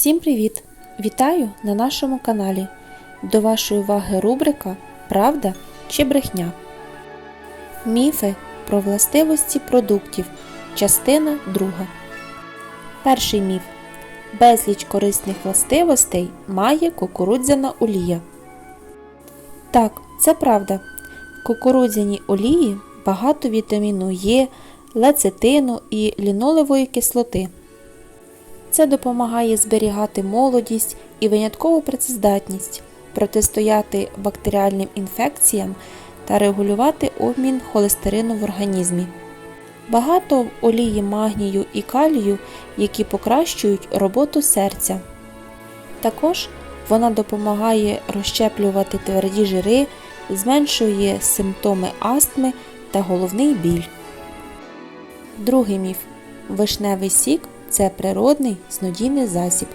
Всім привіт! Вітаю на нашому каналі. До вашої уваги рубрика Правда чи брехня. Міфи про властивості продуктів. Частина 2. Перший міф. Безліч корисних властивостей має кукурудзяна олія. Так, це правда. В кукурудзяній олії багато вітаміну Е, лецитину і лінолевої кислоти. Це допомагає зберігати молодість і виняткову працездатність, протистояти бактеріальним інфекціям та регулювати обмін холестерину в організмі. Багато в олії магнію і калію, які покращують роботу серця. Також вона допомагає розщеплювати тверді жири, зменшує симптоми астми та головний біль. Другий міф. Вишневий сік це природний снодійний засіб.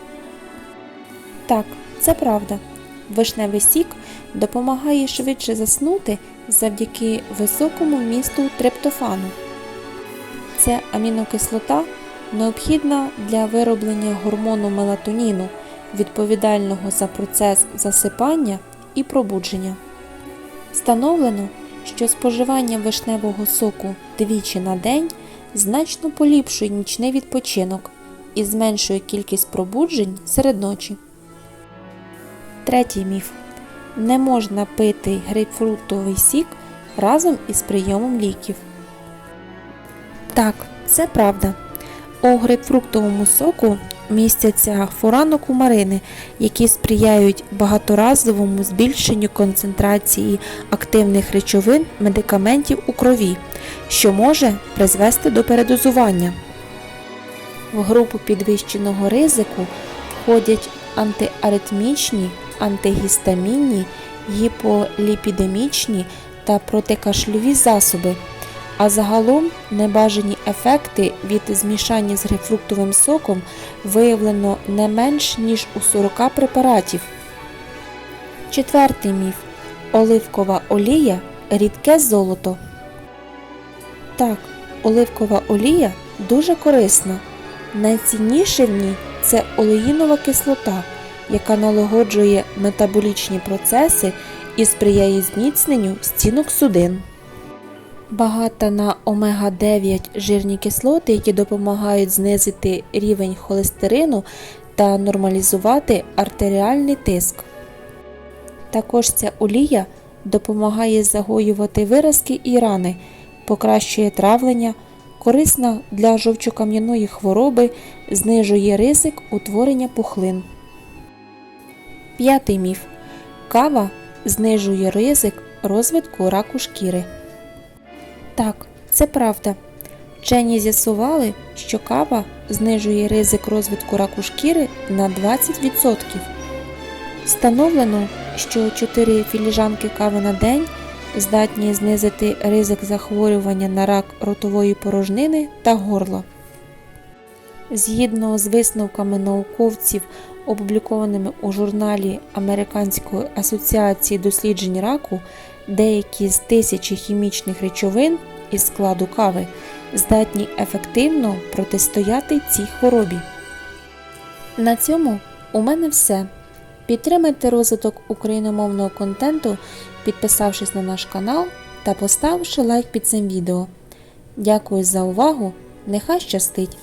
Так, це правда. Вишневий сік допомагає швидше заснути завдяки високому вмісту триптофану. Ця амінокислота необхідна для вироблення гормону мелатоніну, відповідального за процес засипання і пробудження. Встановлено, що споживання вишневого соку двічі на день значно поліпшує нічний відпочинок і зменшує кількість пробуджень серед ночі. Третій міф. Не можна пити грейпфрутовий сік разом із прийомом ліків. Так, це правда. У грейпфруктовому соку містяться фуранокумарини, які сприяють багаторазовому збільшенню концентрації активних речовин медикаментів у крові, що може призвести до передозування. В групу підвищеного ризику входять антиаритмічні, антигістамінні, гіполіпідемічні та протикашльові засоби. А загалом небажані ефекти від змішання з грейпфруктовим соком виявлено не менш ніж у 40 препаратів. Четвертий міф. Оливкова олія рідке золото. Так, оливкова олія дуже корисна. Найцінніше в ній це олеїнова кислота, яка налагоджує метаболічні процеси і сприяє зміцненню стінок судин. Багата на омега-9 жирні кислоти, які допомагають знизити рівень холестерину та нормалізувати артеріальний тиск. Також ця олія допомагає загоювати виразки і рани, покращує травлення, корисна для жовчокам'яної хвороби, знижує ризик утворення пухлин. П'ятий міф. Кава знижує ризик розвитку раку шкіри. Так, це правда. Вчені з'ясували, що кава знижує ризик розвитку раку шкіри на 20%. Встановлено, що 4 філіжанки кави на день здатні знизити ризик захворювання на рак ротової порожнини та горла. Згідно з висновками науковців, опублікованими у журналі Американської асоціації досліджень раку, деякі з тисячі хімічних речовин із складу кави здатні ефективно протистояти цій хворобі. На цьому у мене все. Підтримайте розвиток україномовного контенту, підписавшись на наш канал та поставивши лайк під цим відео. Дякую за увагу! Нехай щастить!